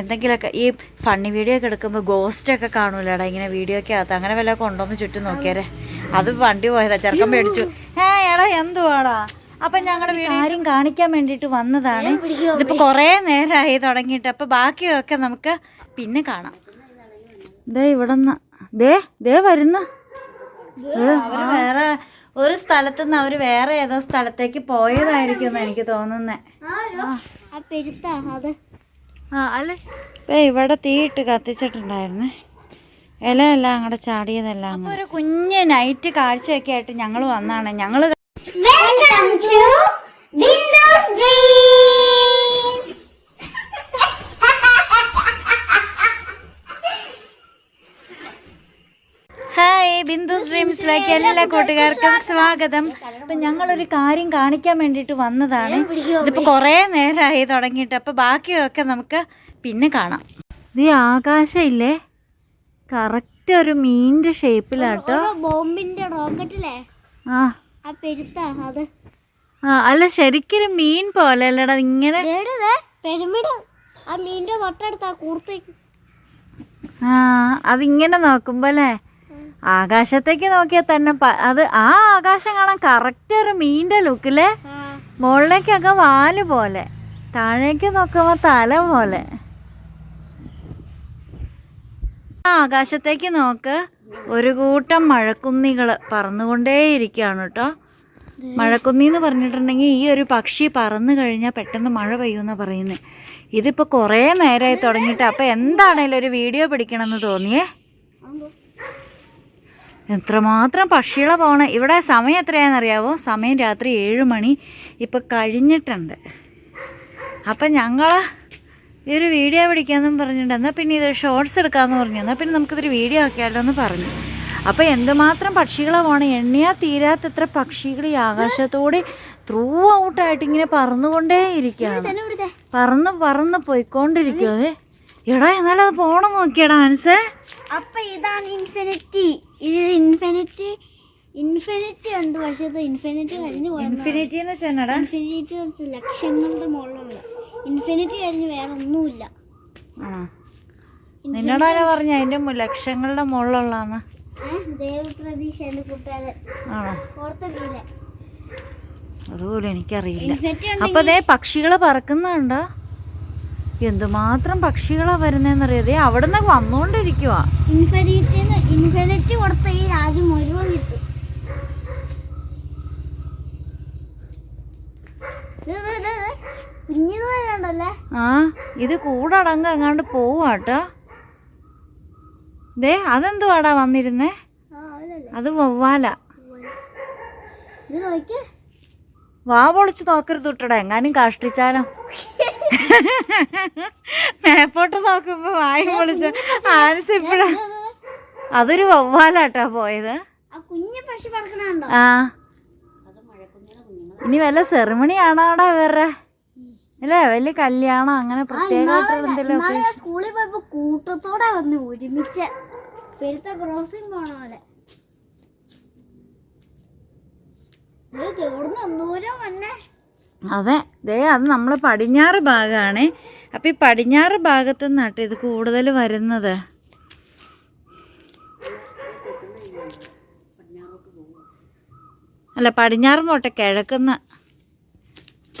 എന്തെങ്കിലുമൊക്കെ ഈ funny video ഒക്കെ എടുക്കുമ്പോൾ ഗോസ്റ്റ് ഒക്കെ കാണൂലടാ ഇങ്ങനെ വീഡിയോ ഒക്കെ അകത്ത്. അങ്ങനെ വല്ല കൊണ്ടുവന്ന് ചുറ്റും നോക്കിയാരെ അത് വണ്ടി പോയതാ. ചെറുക്കം മേടിച്ചു ഏ എടാ എന്തുവാടാ? അപ്പൊ ഞങ്ങളുടെ വീട് ആരും കാണിക്കാൻ വേണ്ടിട്ട് വന്നതാണ്. ഇതിപ്പോ കുറേ നേരമായി തുടങ്ങിയിട്ട്. അപ്പൊ ബാക്കിയൊക്കെ നമുക്ക് പിന്നെ കാണാം. ദേ ഇവിടെ ദേ ദേ വരുന്ന. അവർ വേറെ ഒരു സ്ഥലത്തു നിന്ന് അവർ വേറെ ഏതോ സ്ഥലത്തേക്ക് പോയതായിരിക്കും എന്ന് എനിക്ക് തോന്നുന്നേ. ആ പെരുത്ത അത്. ഇവിടെ തീയിട്ട് കത്തിച്ചിട്ടുണ്ടായിരുന്നേ. ഇലയെല്ലാം അങ്ങോട്ട് ചാടിയതെല്ലാം ഒരു കുഞ്ഞ് നൈറ്റ് കാഴ്ചയൊക്കെ ആയിട്ട് ഞങ്ങൾ വന്നാണ്. ഞങ്ങൾ ബിന്ദു എല്ലാ കൂട്ടുകാർക്കും സ്വാഗതം. അപ്പൊ ഞങ്ങളൊരു കാര്യം കാണിക്കാൻ വേണ്ടിട്ട് വന്നതാണ്. ഇതിപ്പോ കുറേ നേരമായി തുടങ്ങിയിട്ട്. അപ്പൊ ബാക്കിയൊക്കെ നമുക്ക് പിന്നെ കാണാം. ഇത് ആകാശമില്ലേ കറക്റ്റ് ഒരു മീനിന്റെ ഷേപ്പിലാട്ടോ. ബോംബിന്റെ റോക്കറ്റിലേ? ആ. അത്. ആ അല്ല ശരിക്കും മീൻ പോലെ അല്ലടാ ഇങ്ങനെ ആ മീനിന്റെ തൊട്ടടുത്ത് കൂർത്തേക്ക് ആ അതിങ്ങനെ നോക്കുമ്പോ അല്ലേ? ആകാശത്തേക്ക് നോക്കിയാൽ തന്നെ അത് ആ ആകാശം കാണാൻ കറക്റ്റ് ഒരു മീന്റെ ലുക്കിലെ മുകളിലേക്കൊക്കെ വാൽ പോലെ. താഴേക്ക് നോക്കുമ്പോ തല പോലെ. ആ ആകാശത്തേക്ക് നോക്ക്. ഒരു കൂട്ടം മഴക്കുന്നികൾ പറന്നുകൊണ്ടേയിരിക്കുകയാണ് കേട്ടോ. മഴക്കുന്നി എന്ന് പറഞ്ഞിട്ടുണ്ടെങ്കിൽ ഈ ഒരു പക്ഷി പറന്നു കഴിഞ്ഞാൽ പെട്ടെന്ന് മഴ പെയ്യുമെന്ന് പറയുന്നത് ഇതിപ്പോൾ കുറേ നേരമായി തുടങ്ങിയിട്ട് അപ്പോൾ എന്താണേലും ഒരു വീഡിയോ പിടിക്കണമെന്ന് തോന്നിയേ? എത്രമാത്രം പക്ഷികളെ പോകണം ഇവിടെ സമയം എത്രയാണെന്നറിയാവോ? സമയം രാത്രി ഏഴ് മണി. ഇപ്പം കഴിഞ്ഞിട്ടുണ്ട്. അപ്പം ഞങ്ങൾ ഈ ഒരു വീഡിയോ പിടിക്കാമെന്നും പറഞ്ഞിട്ടുണ്ട്. എന്നാൽ പിന്നെ ഇത് ഷോർട്സ് എടുക്കാമെന്ന് പറഞ്ഞു. എന്നാൽ പിന്നെ നമുക്കിതൊരു വീഡിയോ ആക്കിയാലോ എന്ന് പറഞ്ഞു. അപ്പോൾ എന്തുമാത്രം പക്ഷികളെ പോകണം എണ്ണിയാൽ തീരാത്തത്ര പക്ഷികൾ ഈ ആകാശത്തോടെ ത്രൂ ഔട്ടായിട്ട് ഇങ്ങനെ പറന്നുകൊണ്ടേ ഇരിക്കുകയാണ്. പറന്ന് പറന്ന് പോയിക്കൊണ്ടിരിക്കുക എടാ എന്നാലും അത് പോണം നോക്കിയടാ മനസ്സേ അപ്പൊ ഇതാണ് ഇൻഫിനിറ്റി ഇത് ഇൻഫിനിറ്റി ഇൻഫിനിറ്റി ഉണ്ട്. പക്ഷെ ഇത് ഇൻഫിനിറ്റി കഴിഞ്ഞു ഇൻഫിനിറ്റി എന്ന് വെച്ചാൽ ഇൻഫിനിറ്റി ലക്ഷങ്ങളുടെ മുകളിലുള്ള ഇൻഫിനിറ്റി കഴിഞ്ഞ് വേറെ ഒന്നുമില്ല. ആണോ? നിന്നോട് ആരാ പറഞ്ഞു? അതിന്റെ ലക്ഷങ്ങളുടെ മുകളിലുള്ളതാന്ന്. ഏഹ് ദേവപ്രതീക്ഷ എന്റെ കൂട്ടുകാരൻ അതുപോലും എനിക്കറിയില്ല. അപ്പൊ അതേ പക്ഷികൾ പറക്കുന്നുണ്ടോ? എന്തുമാത്രം പക്ഷികളാ വരുന്നതെന്നറിയാതെ അവിടെ നിന്ന് വന്നുകൊണ്ടിരിക്കുക ഇൻഫിനിറ്റി കൊടുത്ത ഈ രാജ്യം മുഴുവൻ കിട്ടും ആ ഇത് കൂടടങ്ങ് എങ്ങാണ്ട് പോവാട്ടോ ദേ അതെന്തുവാടാ വന്നിരുന്നേ? അത് വവ്വാല. വാ പൊളിച്ച് നോക്കരുത് വിട്ടടാ എങ്ങാനും കാഷ്ടിച്ചാലോ. മേപ്പോട്ട് നോക്കുമ്പോ വായി പൊളിച്ച ആനസ് ഇപ്പഴാ. അതൊരു വവ്വാലാട്ടാ പോയത്. ആ ഇനി വല്ല സെറിമണി ആണോടാ ഇവരുടെ? അല്ലേ വലിയ കല്യാണം അങ്ങനെ പ്രത്യേകമായിട്ടുള്ള എന്തെങ്കിലും സ്കൂളിൽ പോയപ്പോ കൂട്ടത്തോടെ വന്ന് ഒരുമിച്ച് പെരുത്ത ക്രോസിംഗ് പോണ പോലെ. ഇത് എവിടുന്ന് ഒന്നൂരം വന്നെ അതെ. ദേ അത് നമ്മൾ പടിഞ്ഞാറ് ഭാഗമാണ് അപ്പം ഈ പടിഞ്ഞാറ് ഭാഗത്തു നിന്നാട്ടോ ഇത് കൂടുതൽ വരുന്നത്? അല്ല പടിഞ്ഞാറ് പോട്ടെ കിഴക്കുന്ന.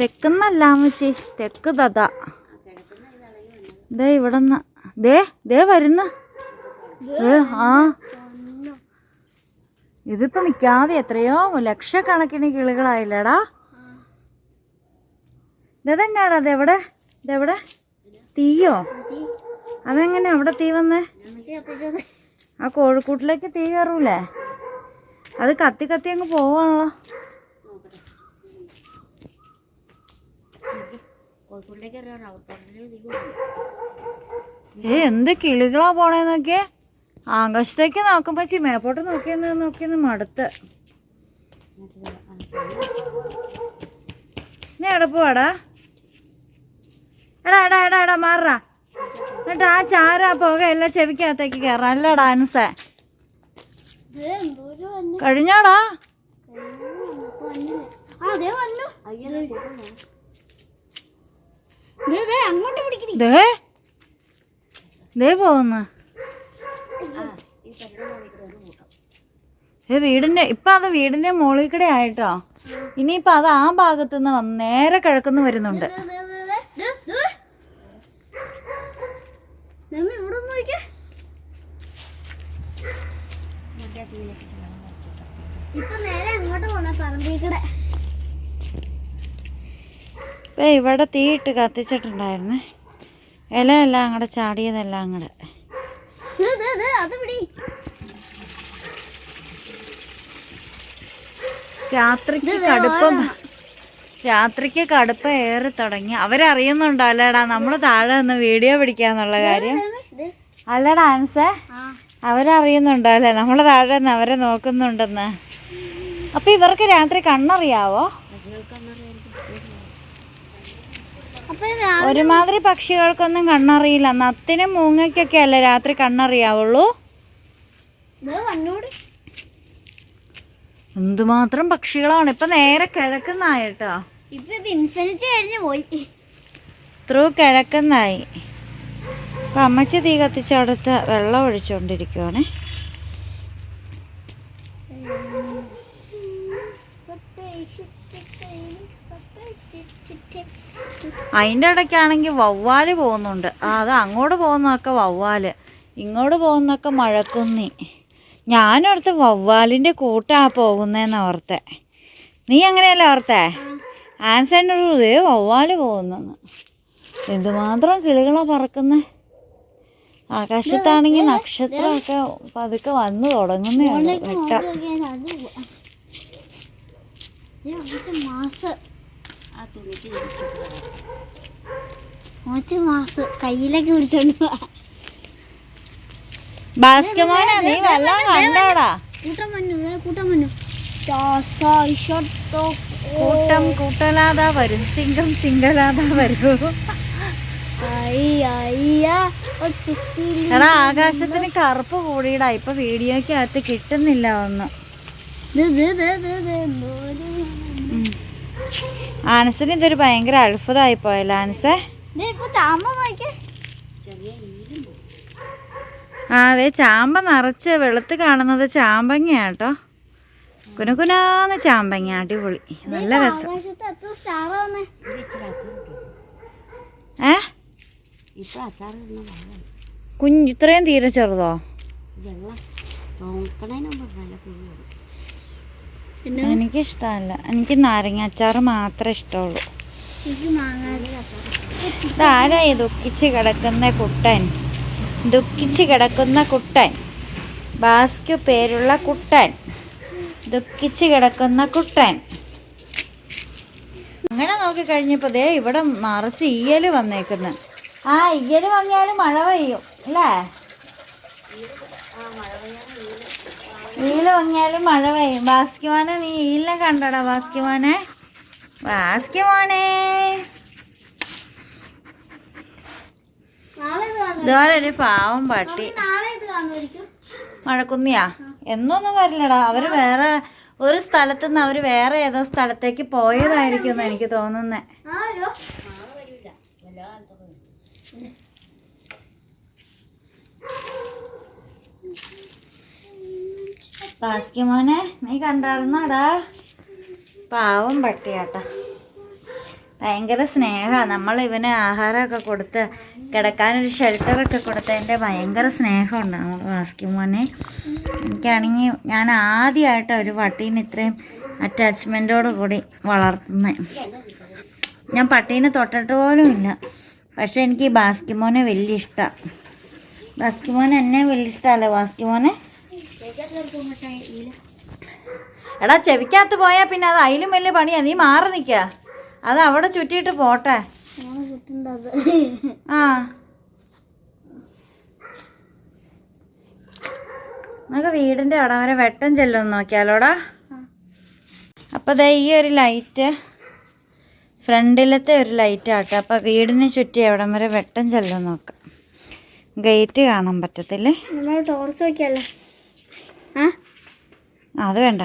തെക്കുന്നല്ല അമ്മച്ചി. തെക്ക് തഥ ദേ ഇവിടെ നിന്ന് ദേ ദേ വരുന്ന. ആ. ഇതിപ്പോൾ നിൽക്കാതെ എത്രയോ ലക്ഷക്കണക്കിന് കിളികളായില്ലടാ. ഇതെന്നാടാ അതെവിടെ? ഇതെവിടെ? തീയോ? അതെങ്ങനെ അവിടെ തീ വന്നേ? ആ കോഴിക്കൂട്ടിലേക്ക് തീ കയറൂലേ? അത് കത്തി കത്തി അങ്ങ് പോവാണല്ലോ. ഏ എന്ത് കിളികളാ പോണേ നോക്കിയേ? ആകാശത്തേക്ക് നോക്കുമ്പോ ചി മേപ്പോട്ട് നോക്കിയെന്ന് നോക്കിയെന്ന് മടുത്ത്. നീ എവിടെ പോവാടാ? എടാ എടാ എടാ എടാ മാറാ എന്നിട്ട് ആ ചാര പുക എല്ലാം ചെവിക്കകത്തേക്ക് കയറാം. അല്ല ഡാൻസേ കഴിഞ്ഞാടാ? ദേ വീടിന്റെ ഇപ്പൊ അത് വീടിന്റെ മുകളിൽ കൂടെ ആയിട്ടോ. ഇനിയിപ്പൊ അത് ആ ഭാഗത്തുനിന്ന് നേരെ കിഴക്കുന്ന് വരുന്നുണ്ട്. നമ്മ ഇവിടെ ഒന്ന് നോക്കിയേ? ഇപ്പൊ നേരെ അങ്ങോട്ട് പോണ പറമ്പിൽ കൂടെ ഇപ്പൊ ഇവിടെ തീയിട്ട് കത്തിച്ചിട്ടുണ്ടായിരുന്നേ. ഇലയെല്ലാം അങ്ങടെ ചാടിയതെല്ലാം അങ്ങടെ. രാത്രിക്ക് കടുപ്പം രാത്രിക്ക് കടുപ്പ് ഏറി തുടങ്ങി. അവരറിയുന്നുണ്ടോ അല്ലേടാ നമ്മൾ താഴെ നിന്ന് വീഡിയോ പിടിക്കാന്നുള്ള കാര്യം. അല്ലടാ ആൻസേ അവരറിയുന്നുണ്ടോ അല്ലേ നമ്മൾ താഴെ നിന്ന് അവരെ നോക്കുന്നുണ്ടെന്ന്. അപ്പൊ ഇവർക്ക് രാത്രി കണ്ണറിയാവോ? ഒരുമാതിരി പക്ഷികൾക്കൊന്നും കണ്ണറിയില്ല. നത്തിനും മൂങ്ങയ്ക്കൊക്കെ അല്ലേ രാത്രി കണ്ണറിയാവുള്ളൂ? എന്തുമാത്രം പക്ഷികളാണ്. ഇപ്പൊ നേരെ കിഴക്കുന്നായിട്ടോ ത്രൂ കിഴക്കുന്നായി. അപ്പൊ അമ്മച്ചി തീ കത്തിച്ചടുത്ത് വെള്ളം ഒഴിച്ചുകൊണ്ടിരിക്കുവാണേ അതിന്റെ ഇടയ്ക്കാണെങ്കിൽ വവ്വാൽ പോകുന്നുണ്ട്. അത് അങ്ങോട്ട് പോകുന്നതൊക്കെ വവ്വാൽ. ഇങ്ങോട്ട് പോകുന്നതൊക്കെ മഴക്കുന്നി. ഞാനോർത്ത് വവ്വാലിന്റെ കൂട്ടാ പോകുന്നതെന്ന് ഓർത്തെ. നീ അങ്ങനെയല്ല ഓർത്തേ? ആൻസറിന്റെ ഒരു ഇതേ വവ്വാൽ പോകുന്നെന്ന് എന്തുമാത്രം കിളികളാണ് പറക്കുന്നത് ആകാശത്താണെങ്കിൽ നക്ഷത്രമൊക്കെ പതുക്കെ വന്ന് തുടങ്ങുന്നേ വെട്ടം കയ്യിലൊക്കെ പിടിച്ചോണ്ട് നീ വെള്ളം കണ്ടോടാ കൂട്ടം മഞ്ഞു കൂട്ടം കൂട്ടം കൂട്ടലാതാ വരും. സിംഗം സിംഗലാതാ വരും. എടാ ആകാശത്തിന് കറുപ്പ് കൂടിയിടാ. ഇപ്പൊ വീഡിയോക്കകത്ത് കിട്ടുന്നില്ല ഒന്നും. ആനസിന് ഇതൊരു ഭയങ്കര അത്ഭുതമായി പോയല്ലോ ആനസേ. ആ അതെ ചാമ്പ നിറച്ച് വെളുത്ത് കാണുന്നത് ചാമ്പങ്ങയാട്ടോ കുനുകുനാന്ന് ചാമ്പങ്ങ അടിപൊളി. നല്ല രസം. ഏ? കുഞ്ഞ് ഇത്രയും തീരെ ചെറുതോ? എനിക്കിഷ്ടല്ല എനിക്കിഷ്ടമല്ല. എനിക്ക് നാരങ്ങ അച്ചാറ് മാത്രമേ ഇഷ്ടമുള്ളൂ. എനിക്ക് മാങ്ങ ഇതാരാ ഈ ദുഃഖിച്ച് കിടക്കുന്ന കുട്ടൻ? ദുഃഖിച്ച് കിടക്കുന്ന കുട്ടൻ. ബാസ്ക്യു പേരുള്ള കുട്ടൻ. ദുഃഖിച്ച് കിടക്കുന്ന കുട്ടൻ. അങ്ങനെ നോക്കി കഴിഞ്ഞപ്പോ ദേ ഇവിടെ നിറച്ച് ഇയൽ വന്നേക്കുന്നു. ആ ഇയൽ വന്നാലും മഴ പെയ്യും അല്ലേ? ഈല വാങ്ങിയാലും മഴ പെയ്യും. ബാസ്കിമാനെ നീ ഈലിനെ കണ്ടടാ ബാസ്കിമാനെ ബാസ്കിമാനെ ഇതുപോലെ ഒരു പാവം പട്ടി. മഴക്കുന്നിയാ? എന്നൊന്നും വരില്ലടാ അവർ വേറെ ഒരു സ്ഥലത്ത് നിന്ന് അവർ വേറെ ഏതോ സ്ഥലത്തേക്ക് പോയതായിരിക്കും എന്ന് എനിക്ക് തോന്നുന്നേ. ബാസ്കി മോനെ നീ കണ്ടായിരുന്നാടാ? പാവം പട്ടിയാട്ടാ. ഭയങ്കര സ്നേഹമാണ് നമ്മൾ ഇവന് ആഹാരമൊക്കെ കൊടുത്ത് കിടക്കാനൊരു ഷെൽട്ടറൊക്കെ കൊടുത്തതിന്റെ ഭയങ്കര സ്നേഹമുണ്ട് നമ്മൾ ബാസ്കിമോനെ എനിക്കാണെങ്കിൽ ഞാൻ ആദ്യമായിട്ട് ഒരു പട്ടീനെ ഇത്രയും അറ്റാച്ച്മെന്റോട് കൂടി വളർത്തുന്നത് ഞാൻ പട്ടീനെ തൊട്ടിട്ട് പോലും ഇല്ല. പക്ഷേ എനിക്ക് ഈ ബാസ്കിമോനെ വലിയ ഇഷ്ടമാണ് ബാസ്കിമോനെ എന്നെ വലിയ ഇഷ്ടമല്ലേ ബാസ്കിമോനെ എടാ ചെവിക്കകത്ത് പോയാൽ പിന്നെ അത് അതിലും വലിയ പണിയാണ് നീ മാറി നിൽക്കുക അത് അവിടെ ചുറ്റിയിട്ട് പോട്ടെ. ആ. നമുക്ക് വീടിന്റെ അവിടെ വരെ വെട്ടം ചെല്ലുമെന്ന് നോക്കിയാലോടാ. അപ്പോൾ ദേ ഈ ഒരു ലൈറ്റ് ഫ്രണ്ടിലത്തെ ഒരു ലൈറ്റ് ആട്ടെ അപ്പോൾ വീടിന് ചുറ്റി എവിടം വരെ വെട്ടം ചെല്ലും നോക്കാം. ഗേറ്റ് കാണാൻ പറ്റത്തില്ലേ? ടോർച്ച് നോക്കിയല്ലേ ആ അത് വേണ്ട.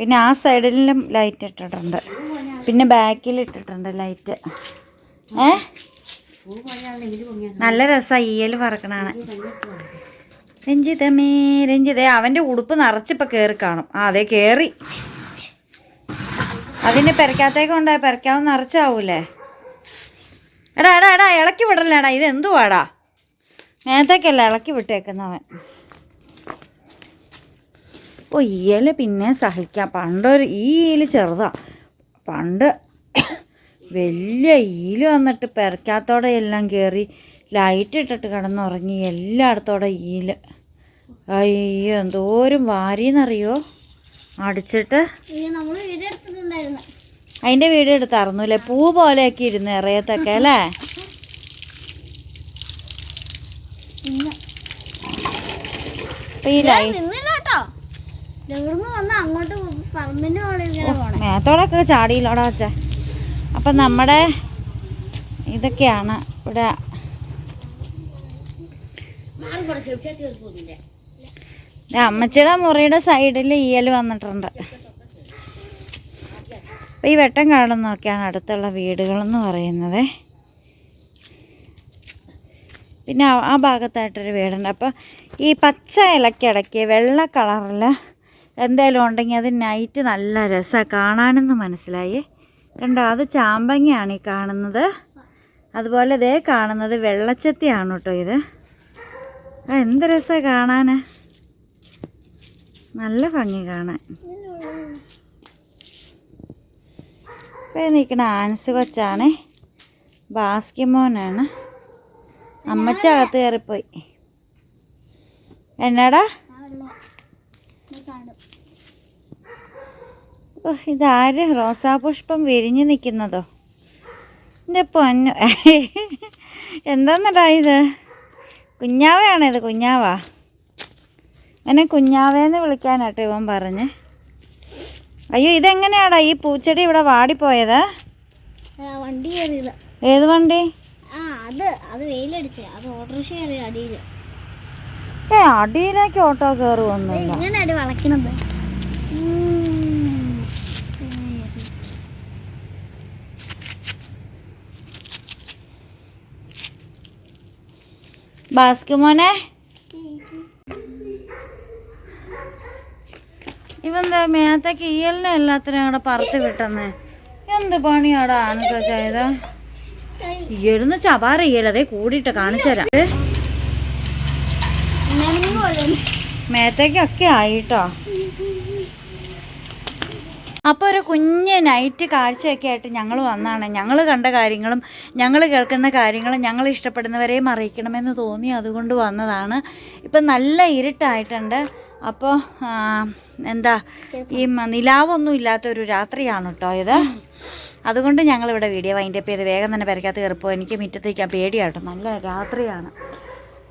പിന്നെ ആ സൈഡിലും ലൈറ്റ് ഇട്ടിട്ടുണ്ട്. പിന്നെ ബാക്കിൽ ഇട്ടിട്ടുണ്ട് ലൈറ്റ് ഏ? നല്ല രസമാണ് ഈയൽ പറക്കണാണ്. രഞ്ജിതമേ രഞ്ജിതേ അവന്റെ ഉടുപ്പ് നിറച്ചിപ്പോൾ കയറി കാണും. ആ അതെ കയറി അതിന് പെരക്കാത്തേക്ക് ഉണ്ടായ പെരക്കാവും നിറച്ചാവൂലേ? എടാ എടാ എടാ ഇളക്കി വിടല്ലേടാ ഇത് എന്തുവാടാ നേരത്തേക്കല്ല ഇളക്കി വിട്ടേക്കുന്നവൻ. ഓ ഈയൽ പിന്നെ സഹിക്കാം. പണ്ടൊരു ഈ ഈൽ ചെറുതാണ് പണ്ട് വലിയ ഈൽ വന്നിട്ട് പെരക്കാത്തോടെ എല്ലാം കയറി ലൈറ്റ് ഇട്ടിട്ട് കിടന്നുറങ്ങി എല്ലായിടത്തോടെ ഈൽ അയ്യോ എന്തോരം വാരിന്നറിയോ അടിച്ചിട്ട് അതിന്റെ വീട് എടുത്തായിരുന്നു അല്ലേ പൂ പോലെയൊക്കെ ഇരുന്ന് ഇറയത്തൊക്കെ അല്ലേ? അപ്പം ഈ ലൈ നിന്നില്ല കേട്ടോ ഇവിടുന്ന് വന്ന് അങ്ങോട്ട് പറമ്പിന്റെ മോളിൽ ഇങ്ങനെ പോണേ മേത്തോടൊക്കെ ചാടിയില്ലോടാ വെച്ച അപ്പം നമ്മുടെ ഇതൊക്കെയാണ് ഇവിടെ അമ്മച്ചിയുടെ മുറിയുടെ സൈഡിൽ ഈയൽ വന്നിട്ടുണ്ട്. അപ്പം ഈ വെട്ടം കാണുന്നൊക്കെയാണ് അടുത്തുള്ള വീടുകളെന്ന് പറയുന്നത്. പിന്നെ ആ- ആ ഭാഗത്തായിട്ടൊരു വീടുണ്ട്. അപ്പോൾ ഈ പച്ച ഇലക്കിടയ്ക്ക് വെള്ള കളറിൽ എന്തെങ്കിലും ഉണ്ടെങ്കിൽ അത് നൈറ്റ് നല്ല രസമാണ് കാണാനെന്ന് മനസ്സിലായി? കണ്ടോ? അത് ചാമ്പങ്ങയാണ് ഈ കാണുന്നത്. അതുപോലെ ഇതേ കാണുന്നത് വെള്ളച്ചത്തിയാണ് കേട്ടോ ഇത്. എന്ത് രസമാണ് കാണാൻ നല്ല ഭംഗി കാണാൻ. ഇപ്പം നിൽക്കണ ആൻസ് കൊച്ചാണ്. ബാസ്കിമോനാണ്. അമ്മച്ച അകത്ത് കയറിപ്പോയി. എന്നാടാ കാണും ഓ ഇതാര്? റോസാപുഷ്പം വിരിഞ്ഞു നിൽക്കുന്നതോ? എന്റെ പൊന്നു എന്താന്നടാ ഇത്? കുഞ്ഞാവയാണ് ഇത്? കുഞ്ഞാവാ? എന്നെ കുഞ്ഞാവേന്ന് വിളിക്കാനാട്ടോ ഇവൻ പറഞ്ഞ്. അയ്യോ ഇതെങ്ങനെയാടാ ഈ പൂച്ചെടി ഇവിടെ വാടിപ്പോയത്? വണ്ടി കയറിയത്. ഏത് വണ്ടി? ആ അത് അത് വെയിലടിച്ച്. അത് ഓട്ടോറിക്ഷ കയറി അടിയിൽ ഏ അടിയിലേക്ക് ഓട്ടോ കയറുമൊന്നുമില്ല ഇങ്ങനെ അടി വളയ്ക്കണത് ബാസ്കുമോനെ ഇവന്താ മേത്തേക്ക് ഈയലിനെ എല്ലാത്തിനും കൂടെ പറത്ത് വിട്ടെന്നേ. എന്ത് പണിയാടാ ആനക്ക ചെയ്ത ഈയലിന്ന് ചപാറ ഈയലതേ കൂടിയിട്ട് കാണിച്ചുതരാം മേത്തേക്കൊക്കെ ആയിട്ടോ? അപ്പോൾ ഒരു കുഞ്ഞ് നൈറ്റ് കാഴ്ചയൊക്കെ ആയിട്ട് ഞങ്ങൾ വന്നാണ്. ഞങ്ങൾ കണ്ട കാര്യങ്ങളും ഞങ്ങൾ കേൾക്കുന്ന കാര്യങ്ങളും ഞങ്ങൾ ഇഷ്ടപ്പെടുന്നവരെയും അറിയിക്കണമെന്ന് തോന്നി. അതുകൊണ്ട് വന്നതാണ്. ഇപ്പം നല്ല ഇരുട്ടായിട്ടുണ്ട്. അപ്പോൾ എന്താ ഈ നിലാവൊന്നും ഇല്ലാത്തൊരു രാത്രിയാണ് കേട്ടോ ഇത്. അതുകൊണ്ട് ഞങ്ങളിവിടെ വീഡിയോ വൈൻഡപ്പ് ചെയ്ത് വേഗം തന്നെ പെരക്കകത്ത് കയറിപ്പോൾ എനിക്ക് മുറ്റത്തേക്കാൻ പേടിയാട്ടോ. നല്ല രാത്രിയാണ്.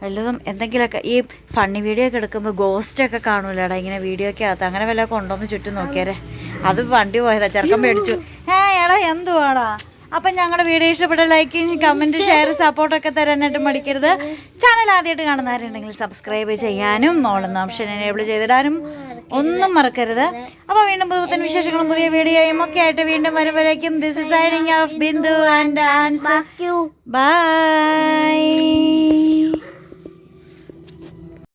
വല്ലതും എന്തെങ്കിലുമൊക്കെ ഈ ഫണ്ണി വീഡിയോ ഒക്കെ എടുക്കുമ്പോൾ ഗോസ്റ്റൊക്കെ കാണൂലടാ. ഇങ്ങനെ വീഡിയോ ഒക്കെ അകത്ത്. അങ്ങനെ വല്ലതൊക്കെ ഉണ്ടോന്ന് ചുറ്റും നോക്കിയാരെ അത് വണ്ടി പോയതാ ചെറുക്കം മേടിച്ചു. ഏ എടാ എന്തുവാടാ? അപ്പം ഞങ്ങളുടെ വീഡിയോ ഇഷ്ടപ്പെട്ട ലൈക്ക് കമന്റ് ഷെയർ സപ്പോർട്ടൊക്കെ തരാനായിട്ട് മടിക്കരുത്. ചാനൽ ആദ്യമായിട്ട് കാണുന്നവരുണ്ടെങ്കിൽ സബ്സ്ക്രൈബ് ചെയ്യാനും നോളുന്ന ഓപ്ഷൻ എനേബിൾ ചെയ്തിടാനും ഒന്നും മറക്കരുത്. അപ്പോൾ വീണ്ടും പുതുപുത്തൻ വിശേഷങ്ങളും പുതിയ വീഡിയോയും ഒക്കെ ആയിട്ട് വീണ്ടും വരുമ്പോഴേക്കും this is signing off Bindu and bye